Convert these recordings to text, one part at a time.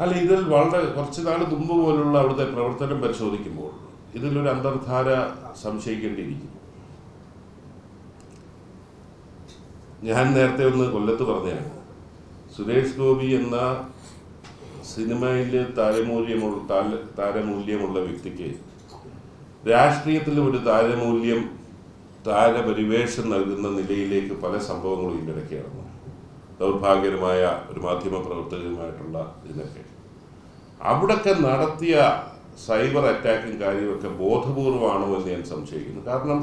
അല്ല ഇതിൽ വളരെ കുറച്ച് നാൾ മുമ്പ് പോലുള്ള അവിടുത്തെ പ്രവർത്തനം പരിശോധിക്കുമ്പോൾ ഇതിലൊരു അന്തർധാര സംശയിക്കേണ്ടിയിരിക്കുന്നു. ഞാൻ നേരത്തെ ഒന്ന് കൊല്ലത്ത് പറഞ്ഞതാണ്. സുരേഷ് ഗോപി എന്ന സിനിമയിൽ താരമൂല്യമുള്ള താര- താരമൂല്യമുള്ള വ്യക്തിക്ക് രാഷ്ട്രീയത്തിൽ ഒരു താരമൂല്യം താരപരിവേഷം നൽകുന്ന നിലയിലേക്ക് പല സംഭവങ്ങളും ഇതിനിടയ്ക്ക് നടന്നു ദൗർഭാഗ്യകരമായ ഒരു മാധ്യമ പ്രവർത്തകരുമായിട്ടുള്ള ഇതിനൊക്കെ. അവിടൊക്കെ നടത്തിയ സൈബർ അറ്റാക്കും കാര്യമൊക്കെ ബോധപൂർവമാണോ എന്ന് ഞാൻ സംശയിക്കുന്നു. കാരണം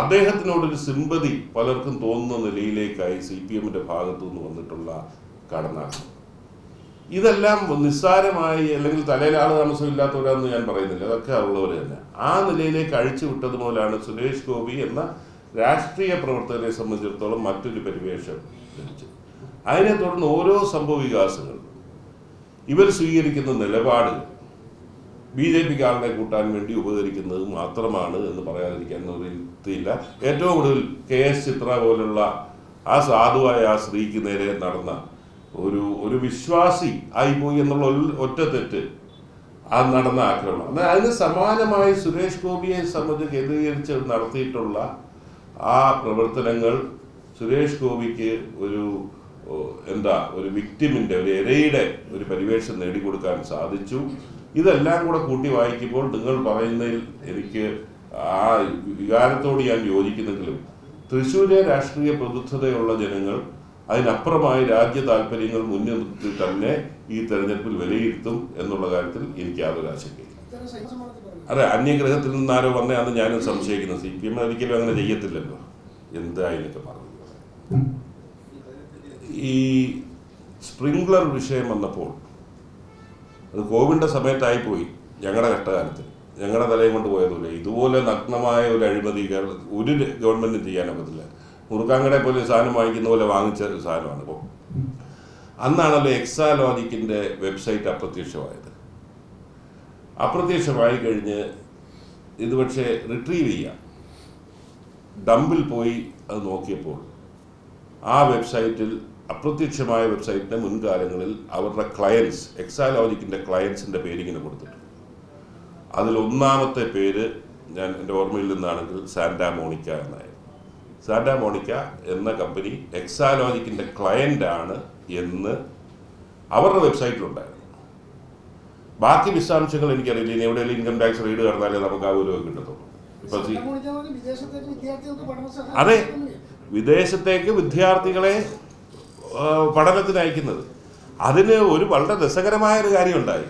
അദ്ദേഹത്തിനോടൊരു സിമ്പതി പലർക്കും തോന്നുന്ന നിലയിലേക്കായി സി പി എമ്മിന്റെ ഭാഗത്തു നിന്ന് വന്നിട്ടുള്ള കടന്നാണ്. ഇതെല്ലാം നിസ്സാരമായി അല്ലെങ്കിൽ തലയിൽ ആൾ താമസമില്ലാത്തവരാന്ന് ഞാൻ പറയുന്നില്ല. അതൊക്കെ ഉള്ളവർ തന്നെ. ആ നിലയിലേക്ക് അഴിച്ചു വിട്ടത് മുതലാണ് സുരേഷ് ഗോപി എന്ന രാഷ്ട്രീയ പ്രവർത്തകരെ സംബന്ധിച്ചിടത്തോളം മറ്റൊരു പരിവേഷം ലഭിച്ചത്. അതിനെ തുടർന്ന് ഓരോ സംഭവ വികാസങ്ങളും. ഇവർ സ്വീകരിക്കുന്ന നിലപാട് ബി ജെ പിക്ക് ആളിനെ കൂട്ടാൻ വേണ്ടി ഉപകരിക്കുന്നത് മാത്രമാണ് എന്ന് പറയാതിരിക്കാൻ നിർത്തിയില്ല ഏറ്റവും കൂടുതൽ കെ എസ് ചിത്ര പോലുള്ള ആ സാധുവായ ആ സ്ത്രീക്ക് നേരെ നടന്ന ഒരു ഒരു വിശ്വാസി ആയിപ്പോയി എന്നുള്ള ഒറ്റ തെറ്റ് ആ നടന്ന ആക്രമണം. അതിന് സമാനമായി സുരേഷ് ഗോപിയെ സംബന്ധിച്ച് കേന്ദ്രീകരിച്ച് നടത്തിയിട്ടുള്ള ആ പ്രവർത്തനങ്ങൾ സുരേഷ് ഗോപിക്ക് ഒരു എന്താ ഒരു വിക്ടിമിന്റെ ഒരു ഇരയുടെ ഒരു പരിവേഷം നേടിക്കൊടുക്കാൻ സാധിച്ചു. ഇതെല്ലാം കൂടെ കൂട്ടി വായിക്കുമ്പോൾ നിങ്ങൾ പറയുന്നതിൽ എനിക്ക് ആ വികാരത്തോട് ഞാൻ യോജിക്കുന്നെങ്കിലും തൃശ്ശൂരെ രാഷ്ട്രീയ പ്രബുദ്ധതയുള്ള ജനങ്ങൾ അതിനപ്പുറമായി രാജ്യ താല്പര്യങ്ങൾ മുന്നിൽ നിർത്തി തന്നെ ഈ തെരഞ്ഞെടുപ്പിൽ വിലയിരുത്തും എന്നുള്ള കാര്യത്തിൽ എനിക്ക് യാതൊരു ആശങ്കയില്ല. അതെ അന്യഗ്രഹത്തിൽ നിന്നാരോ വന്നയാന്ന് ഞാനും സംശയിക്കുന്നത് സി പി എം ഒരിക്കലും അങ്ങനെ ചെയ്യത്തില്ലല്ലോ. എന്തായാലൊക്കെ പറഞ്ഞു ഈ സ്പ്രിംഗ്ലർ വിഷയം വന്നപ്പോൾ അത് കോവിഡിന്റെ സമയത്തായി പോയി ഞങ്ങളുടെ കഷ്ടകാലത്ത്. ഞങ്ങളുടെ തലയും കൊണ്ട് പോയതുമില്ല ഇതുപോലെ നഗ്നമായ ഒരു അഴിമതി കേരളത്തിൽ ഒരു ഗവൺമെന്റും ചെയ്യാനൊക്കത്തില്ല മുറുക്കാങ്കടെ പോലെ സാധനം വാങ്ങിക്കുന്ന പോലെ വാങ്ങിച്ച ഒരു സാധനമാണ് ഇപ്പോൾ അന്നാണല്ലോ എക്സാലോജിക്കിന്റെ വെബ്സൈറ്റ് അപ്രത്യക്ഷമായത്. അപ്രത്യക്ഷമായി കഴിഞ്ഞ് ഇത് പക്ഷേ റിട്രീവ് ചെയ്യാം. ഡമ്പിൽ പോയി അത് നോക്കിയപ്പോൾ ആ വെബ്സൈറ്റിൽ അപ്രത്യക്ഷമായ വെബ്സൈറ്റിന്റെ മുൻകാലങ്ങളിൽ അവരുടെ ക്ലയൻസ് എക്സാലോജിക്കിന്റെ ക്ലയൻസിന്റെ പേരിങ്ങനെ കൊടുത്തിട്ടുണ്ട്. അതിൽ ഒന്നാമത്തെ പേര് ഞാൻ എന്റെ ഓർമ്മയിൽ നിന്നാണെങ്കിൽ സാന്റാ മോണിക്ക എന്നായിരുന്നു. സാന്റാ മോണിക്ക എന്ന കമ്പനി എക്സാലോജിക്കിന്റെ ക്ലയന്റാണ് ആണ് എന്ന് അവരുടെ വെബ്സൈറ്റിലുണ്ടായിരുന്നു ബാക്കി വിശദാംശങ്ങൾ എനിക്കറിയില്ല. ഇനി എവിടെയെങ്കിലും ഇൻകം ടാക്സ് റെയ്ഡ് കടന്നാലേ നമുക്ക് ആ ഒരു കിട്ടത്തുള്ളൂ. അതെ. വിദേശത്തേക്ക് വിദ്യാർത്ഥികളെ പഠനത്തിന് അയക്കുന്നത്. അതിന് ഒരു വളരെ രസകരമായ ഒരു കാര്യം ഉണ്ടായി